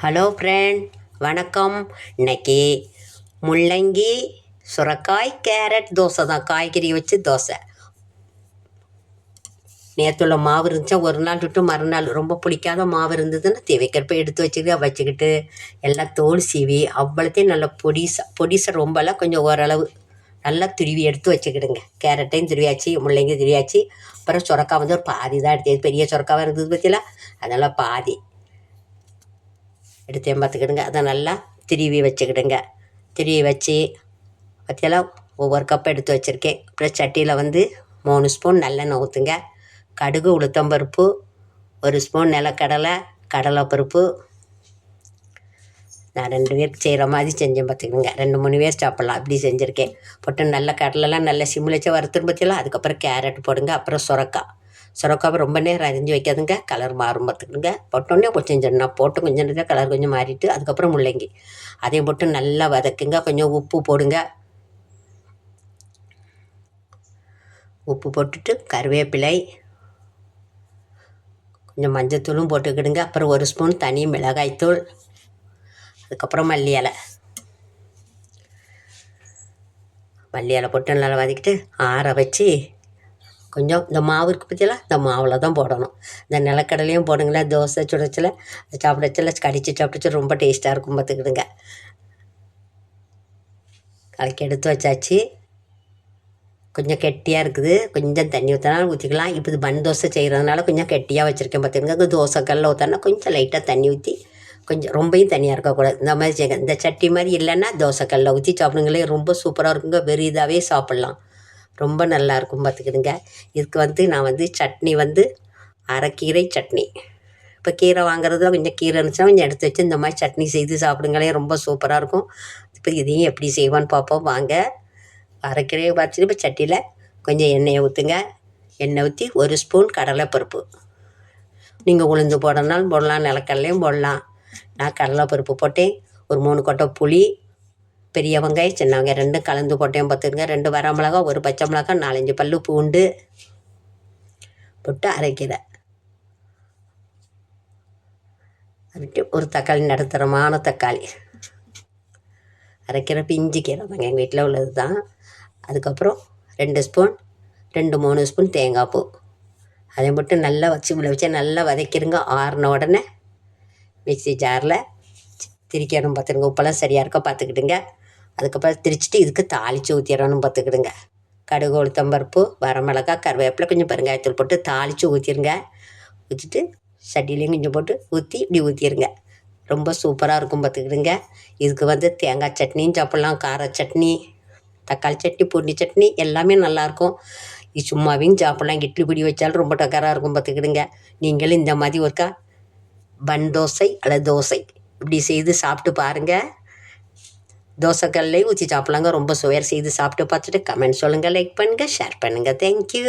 Hello friend வணக்கம். இன்னைக்கு முள்ளங்கி சுரக்காய் கேரட் தோசை தான். காய்கறி வச்சு தோசை. நேற்றுள்ள மாவு இருந்துச்சா? ஒரு நாள் விட்டு மறுநாள். ரொம்ப பிடிக்காத மாவு இருந்ததுன்னா தேவைக்கிறப்ப எடுத்து வச்சுக்கிட்டு வச்சுக்கிட்டு எல்லாம் தோல் சீவி அவ்வளோத்தையும் நல்லா பொடிசா பொடிசை ரொம்பலாம் கொஞ்சம் ஓரளவு நல்லா துருவி எடுத்து வச்சுக்கிடுங்க. கேரட்டையும் துருவியாச்சு முள்ளங்கி துருவியாச்சு. அப்புறம் சுரக்காய் வந்து ஒரு பாதி தான் எடுத்து பெரிய சுரக்காவாக இருந்தது பற்றியில அதெல்லாம் பாதி. எடுத்து பார்த்துக்கிடுங்க. அதை நல்லா திருவி வச்சுக்கிடுங்க. திருவி வச்சு பற்றியெல்லாம் ஒவ்வொரு கப் எடுத்து வச்சுருக்கேன். அப்புறம் சட்டியில் வந்து மூணு ஸ்பூன் நல்லெண்ணெய் ஊற்றுங்க கடுகு உளுத்தம்பருப்பு ஒரு ஸ்பூன் நிலக்கடலை கடலைப்பருப்பு. நான் ரெண்டு பேருக்கு செய்கிற மாதிரி செஞ்சேன் பார்த்துக்கிடுங்க. ரெண்டு மூணு பேர் சாப்பிட்லாம். அப்படி செஞ்சுருக்கேன். போட்டு நல்ல கடலெல்லாம் நல்ல சிம்மில் வச்சு வறுத்துரும் பற்றியெல்லாம் அதுக்கப்புறம் கேரட் போடுங்க. அப்புறம் சுரக்காய் சுரக்காவை ரொம்ப நேரம் அரிஞ்சு வைக்காதுங்க. கலர் மாறும் பார்த்துக்கிடுங்க போட்டோன்னே கொஞ்சம் சின்ன போட்டு கொஞ்சம் நேரம் கலர் கொஞ்சம் மாறிட்டு அதுக்கப்புறம் முள்ளங்கி. அதையும் போட்டு நல்லா வதக்குங்க. கொஞ்சம் உப்பு போடுங்க. உப்பு போட்டுட்டு கருவேப்பிலை கொஞ்சம் மஞ்சத்தூளும் போட்டுக்கிடுங்க. அப்புறம் ஒரு ஸ்பூன் தனி மிளகாய்த்தூள் அதுக்கப்புறம் மல்லி இலை. மல்லி இலை போட்டு நல்லா வதக்கிட்டு ஆற வச்சு கொஞ்சம் இந்த மாவு இருக்குது பற்றியெல்லாம் இந்த மாவில் தான் போடணும். இந்த நிலக்கடலையும் போடுங்களேன் தோசை சுடச்சில் சாப்பிடச்சில கடிச்சு சாப்பிடச்சு ரொம்ப டேஸ்ட்டாக இருக்கும் பார்த்துக்கிடுங்க கலக்கி எடுத்து வச்சாச்சு. கொஞ்சம் கெட்டியாக இருக்குது. கொஞ்சம் தண்ணி ஊற்றினாலும் ஊற்றிக்கலாம் இப்போ இது பன் தோசை செய்கிறதுனால கொஞ்சம் கெட்டியாக வச்சுருக்கேன் பார்த்துக்கோங்க தோசைக்கல்ல ஊற்றினா கொஞ்சம் லைட்டாக தண்ணி ஊற்றி கொஞ்சம் ரொம்பையும் தனியாக இருக்கக்கூடாது. இந்த மாதிரி செய்யுங்க. இந்த சட்டி மாதிரி இல்லைன்னா தோசைக்கல்ல ஊற்றி சாப்பிடுங்களே ரொம்ப சூப்பராக இருக்குங்க. வெறும் இதாகவே சாப்பிட்லாம். ரொம்ப நல்லாயிருக்கும் பார்த்துக்கிடுங்க. இதுக்கு வந்து நான் வந்து சட்னி வந்து அரைக்கீரை சட்னி. இப்போ கீரை வாங்குறதுல கொஞ்சம் கீரை இருந்துச்சுன்னா கொஞ்சம் எடுத்து வச்சு இந்த மாதிரி சட்னி செய்து சாப்பிடுங்களே ரொம்ப சூப்பராக இருக்கும். இப்போ இதையும் எப்படி செய்வான்னு பார்ப்போம். வாங்க. அரைக்கீரையை பார்த்துட்டு இப்போ சட்டியில் கொஞ்சம் எண்ணெயை ஊற்றுங்க எண்ணெய் ஊற்றி ஒரு ஸ்பூன் கடலைப்பருப்பு. நீங்கள் உளுந்து போடணும்னாலும் போடலாம் நிலக்கடலையும் போடலாம். நான் கடலைப்பருப்பு போட்டேன். ஒரு மூணு கொட்டை புளி பெரிய வெங்காயம் சின்ன வெங்காயம் ரெண்டும் கலந்து போட்டேன் பார்த்துருங்க ரெண்டு வர மிளகா ஒரு பச்சை மிளகா நாலஞ்சு பல் பூண்டு போட்டு அரைக்கிறேன் அரைக்க ஒரு தக்காளி நடுத்தரமான தக்காளி. அரைக்கிற பிஞ்சு கீரை தாங்க எங்கள் வீட்டில் உள்ளது தான். அதுக்கப்புறம் ரெண்டு ஸ்பூன் ரெண்டு மூணு ஸ்பூன் தேங்காய் பூ. அதை மட்டும் நல்லா வச்சு உள்ள வச்சு நல்லா வதக்கிடுங்க ஆறின உடனே மிக்சி ஜாரில் திரிக்கணும் பார்த்துருங்க உப்பெல்லாம் சரியாக இருக்கோ பார்த்துக்கிட்டுங்க. அதுக்கப்புறம் திரிச்சிட்டு இதுக்கு தாளித்து ஊற்றிடணும் பார்த்துக்கிடுங்க. கடுகு உளுத்தம்பருப்பு வரமிளகா கருவேப்பிலை கொஞ்சம் பெருங்காயத்தூள் போட்டு தாளித்து ஊற்றிடுங்க ஊற்றிட்டு சட்டிலையும் கொஞ்சம் போட்டு ஊற்றி இப்படி ஊற்றிடுங்க ரொம்ப சூப்பராக இருக்கும் பார்த்துக்கிடுங்க. இதுக்கு வந்து தேங்காய் சட்னியும் சாப்பிட்லாம். கார சட்னி தக்காளி சட்னி பூண்டி சட்னி எல்லாமே நல்லாயிருக்கும். இது சும்மாவையும் சாப்பிட்லாம். இட்லி பிடி வச்சாலும் ரொம்ப டக்கராக இருக்கும் பார்த்துக்கிடுங்க. நீங்களும் இந்த மாதிரி ஒருக்கா பன் தோசை அல்லது தோசை இப்படி செய்து சாப்பிட்டு பாருங்கள் தோசைக்கல்லையும் ஊற்றி சாப்பிட்லாங்க. ரொம்ப சுவையர் செய்து சாப்பிட்டு பார்த்துட்டு கமெண்ட் சொல்லுங்கள் லைக் பண்ணுங்கள் ஷேர் பண்ணுங்கள் தேங்க்யூ